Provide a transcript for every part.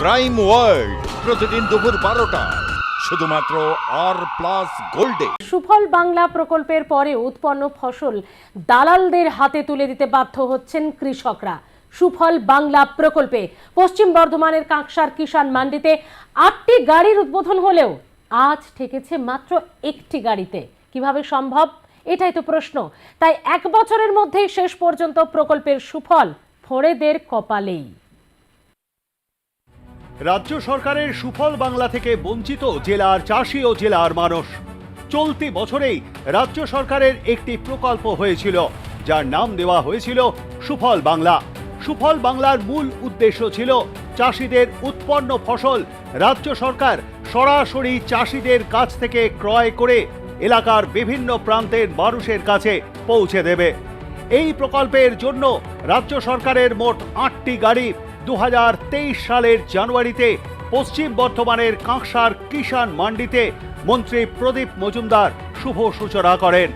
Crime world প্রতিদিন দুপুর বারোটা। শুধুমাত্র আর প্লাস গোল্ডে সুফল বাংলা প্রকল্পের পরে উৎপন্ন ফসল দালালদের হাতে তুলে দিতে বাধ্য হচ্ছেন কৃষকরা। সুফল বাংলা প্রকল্পে পশ্চিম বর্ধমানের কাঁকসার কিষাণ মান্ডিতে আটটি গাড়ির উদ্বোধন হলেও আজ ঠেকেছে মাত্র একটি গাড়িতে। কীভাবে সম্ভব? এটাই তো প্রশ্ন। তাই এক বছরের মধ্যেই শেষ পর্যন্ত প্রকল্পের সুফল ফোড়েদের কপালেই। রাজ্য সরকারের সুফল বাংলা থেকে বঞ্চিত জেলার চাষি ও জেলার মানুষ। চলতি বছরেই রাজ্য সরকারের একটি প্রকল্প হয়েছিল, যার নাম দেওয়া হয়েছিল সুফল বাংলা। সুফল বাংলার মূল উদ্দেশ্য ছিল চাষিদের উৎপন্ন ফসল রাজ্য সরকার সরাসরি চাষিদের কাছ থেকে ক্রয় করে এলাকার বিভিন্ন প্রান্তের মানুষের কাছে পৌঁছে দেবে। এই প্রকল্পের জন্য রাজ্য সরকারের মোট আটটি গাড়ি দু হাজার তেইশ সালের জানুয়ারিতে পশ্চিম বর্ধমানের কাঁকসার কিষাণ মান্ডিতে মন্ত্রী প্রদীপ মজুমদার শুভ সূচনা করেন।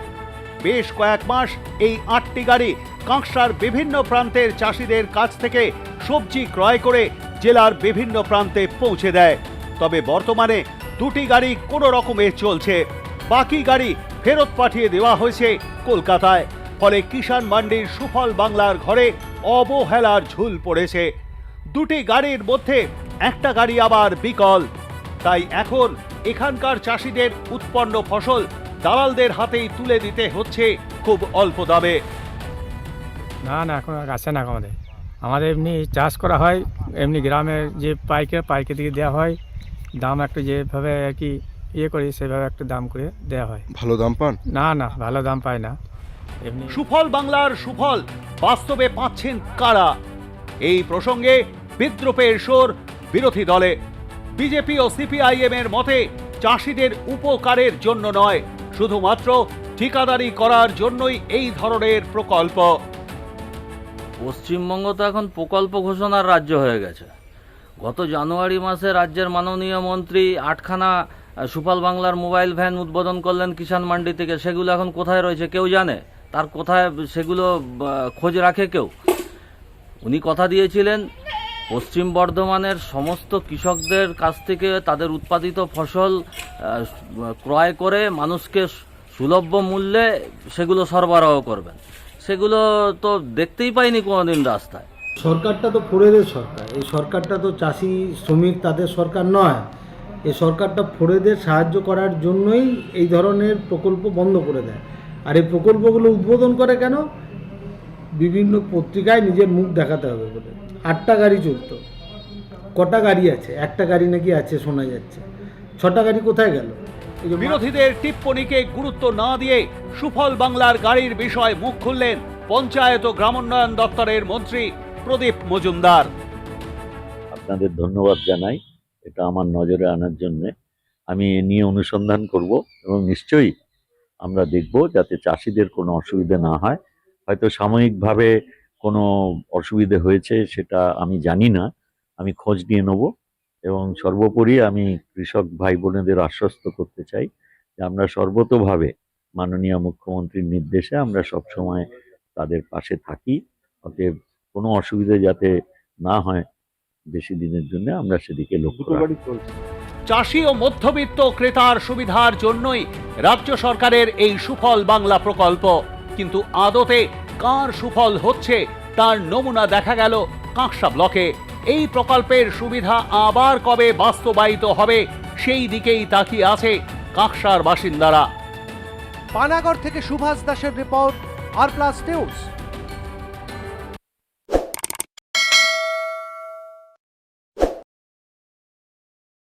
বেশ কয়েক মাস এই আটটি গাড়ি কাঁকসার বিভিন্ন প্রান্তের চাষিদের কাছ থেকে সবজি ক্রয় করে জেলার বিভিন্ন প্রান্তে পৌঁছে দেয়। তবে বর্তমানে দুটি গাড়ি কোনো রকমে চলছে। বাকি গাড়ি ফেরত পাঠিয়ে দেওয়া হয়েছে কলকাতায়। ফলে কিষাণ মান্ডির সুফল বাংলার ঘরে অবহেলার ঝুল পড়েছে। দুটি গাড়ির মধ্যে একটা গাড়ি আবার বিকল। তাই এখন এখানকার চাষিদের উৎপন্ন ফসল দালালদের হাতেই তুলে দিতে হচ্ছে খুব অল্প দামে। না না এখন আর আসে না আমাদের। আমাদের এমনি চাষ করা হয় এমনি গ্রামের যে পাইকার পাইকার থেকে দেওয়া হয় দাম একটু যেভাবে আর কি ইয়ে করি সেভাবে একটু দাম করে দেওয়া হয়। ভালো দাম পান? না না ভালো দাম পায় না। এমনি সুফল বাংলার সুফল বাস্তবে পাচ্ছেন কারা? এই প্রসঙ্গে বিদ্রোপের সোর বিরোধী দলে। বিজেপি ও সিপিআইএম এর মতে, চাষিদের উপকারের জন্য নয়, শুধুমাত্র ঠিকাদারি করার জন্যই এই ধরনের প্রকল্প। পশ্চিমবঙ্গ তো এখন প্রকল্প ঘোষণার রাজ্য হয়ে গেছে। গত জানুয়ারি মাসে রাজ্যের মাননীয় মন্ত্রী আটখানা সুফল বাংলার মোবাইল ভ্যান উদ্বোধন করলেন কিষাণ মান্ডি থেকে। সেগুলো এখন কোথায় রয়েছে কেউ জানে? তার কোথায় সেগুলো খোঁজ রাখে কেউ? উনি কথা দিয়েছিলেন পশ্চিম বর্ধমানের সমস্ত কৃষকদের কাছ থেকে তাদের উৎপাদিত ফসল ক্রয় করে মানুষকে সুলভ্য মূল্যে সেগুলো সরবরাহ করবেন। সেগুলো তো দেখতেই পাইনি কোনোদিন রাস্তায়। সরকারটা তো ফোরেদের সরকার। এই সরকারটা তো চাষি, শ্রমিক তাদের সরকার নয়। এই সরকারটা ফোরেদের সাহায্য করার জন্যই এই ধরনের প্রকল্প বন্ধ করে দেয়। আর এই প্রকল্পগুলো উদ্বোধন করে কেন? বিভিন্ন পত্রিকায় নিজের মুখ দেখাতে হবে বলে। আটটা গাড়ি চলতো। কটা গাড়ি আছে? একটা গাড়ি নাকি আছে শোনা যাচ্ছে। ছটা গাড়ি কোথায় গেল? এই বিরোধীদের টিপ্পণীকে গুরুত্ব না দিয়ে সুফল বাংলার গাড়ির বিষয়ে মুখ খুললেন পঞ্চায়েত ও গ্রামোন্নয়ন দপ্তরের মন্ত্রী প্রদীপ মজুমদার। আপনাদের ধন্যবাদ জানাই। এটা আমার নজরে আনার জন্যে। আমি এ নিয়ে অনুসন্ধান করব এবং নিশ্চয়ই আমরা দেখব যাতে চাষিদের কোনো অসুবিধা না হয়। হয়তো সাময়িকভাবে কোনো অসুবিধে হয়েছে, সেটা আমি জানি না। আমি খোঁজ নিয়ে নেব এবং সর্বোপরি আমি কৃষক ভাই বোনেদের আশ্বস্ত করতে চাই যে আমরা সর্বতোভাবে মাননীয় মুখ্যমন্ত্রীর নির্দেশে আমরা সবসময় তাদের পাশে থাকি। অতএব কোনো অসুবিধা যাতে না হয় বেশি দিনের জন্য আমরা সেদিকে লক্ষ্য। চাষি ও মধ্যবিত্ত ক্রেতার সুবিধার জন্যই রাজ্য সরকারের এই সুফল বাংলা প্রকল্প। কিন্তু আদতে কার সুফল হচ্ছে তার নমুনা দেখা গেল কাঁকসা ব্লকে। এই প্রকল্পের সুবিধা আবার কবে বাস্তবায়িত হবে সেই দিকেই তাকিয়ে আছে কাঁকসার বাসিন্দারা। পানাগড় থেকে সুভাষ দাসের রিপোর্ট আর প্লাস নিউজ